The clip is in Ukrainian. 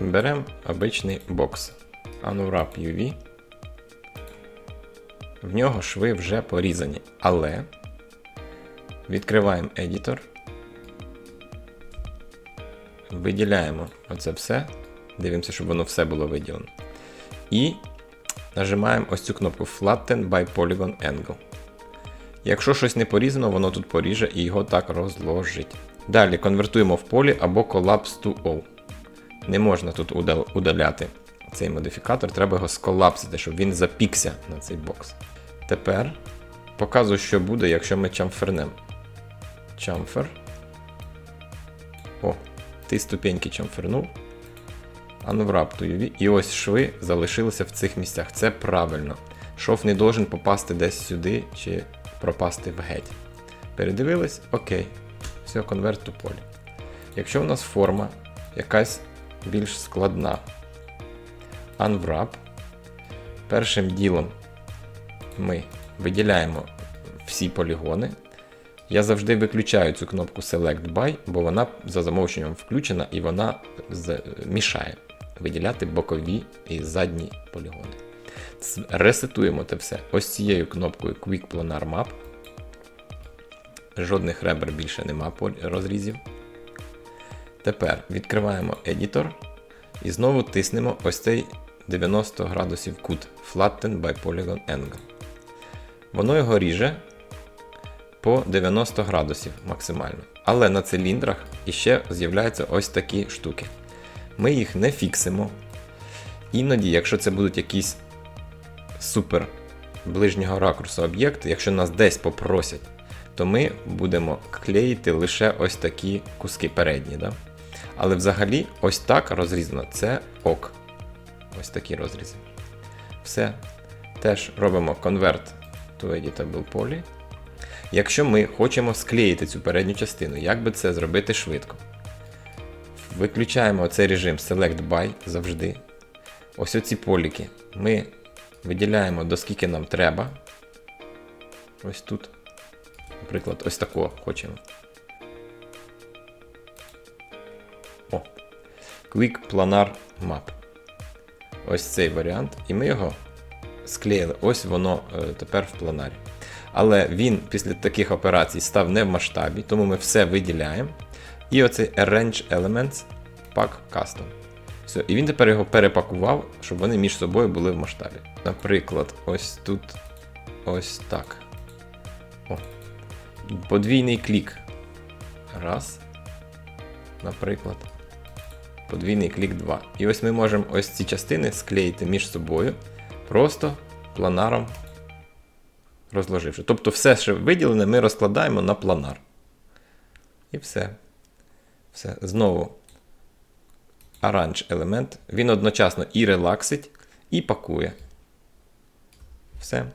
Беремо обичний бокс Unwrap UV. В нього шви вже порізані, але відкриваємо едітор. Виділяємо оце все. Дивимося, щоб воно все було виділено. І нажимаємо ось цю кнопку Flatten by Polygon Angle. Якщо щось не порізано, воно тут поріже і його так розложить. Далі конвертуємо в полі або Collapse to All. Не можна тут удаляти цей модифікатор, треба його сколапсити, щоб він запікся на цей бокс. Тепер показую, що буде, якщо ми чамфернемо. Чамфер. О, ти ступеньки чамфернув. Unwrap to UV. І ось шви залишилися в цих місцях. Це правильно. Шов не должен попасти десь сюди чи пропасти в геть. Передивились? Окей. Все, конверт to полі. Якщо у нас форма якась більш складна. Unwrap. Першим ділом ми виділяємо всі полігони. Я завжди виключаю цю кнопку Select By, бо вона за замовченням включена і вона мішає виділяти бокові і задні полігони. Ресетуємо це все ось цією кнопкою Quick Planar Map. Жодних ребер більше нема розрізів. Тепер відкриваємо едітор і знову тиснемо ось цей 90 градусів кут Flatten by Polygon Angle. Воно його ріже по 90 градусів максимально. Але на циліндрах іще з'являються ось такі штуки. Ми їх не фіксимо. Іноді, якщо це будуть якісь супер ближнього ракурсу об'єкти, якщо нас десь попросять, то ми будемо клеїти лише ось такі куски передні. Да? Але взагалі, ось так розрізано це ок. Ось такі розрізи. Все. Теж робимо Convert to Editable Poly. Якщо ми хочемо склеїти цю передню частину, як би це зробити швидко? Виключаємо цей режим Select By завжди. Ось оці поліки ми виділяємо до скільки нам треба. Ось тут. Наприклад, ось такого хочемо. О. Quick Planar Map. Ось цей варіант. І ми його склеїли. Ось воно е, тепер в планарі. Але він після таких операцій став не в масштабі, тому ми все виділяємо. І оцей Arrange Elements Pack Custom. Все, і він тепер його перепакував, щоб вони між собою були в масштабі. Наприклад, ось тут ось так. О. Подвійний клік. Раз. Наприклад. Подвійний клік 2. І ось ми можемо ось ці частини склеїти між собою, просто планаром розложивши. Тобто все, що виділене, ми розкладаємо на планар. І все. Все. Знову Arrange елемент. Він одночасно і релаксить, і пакує. Все.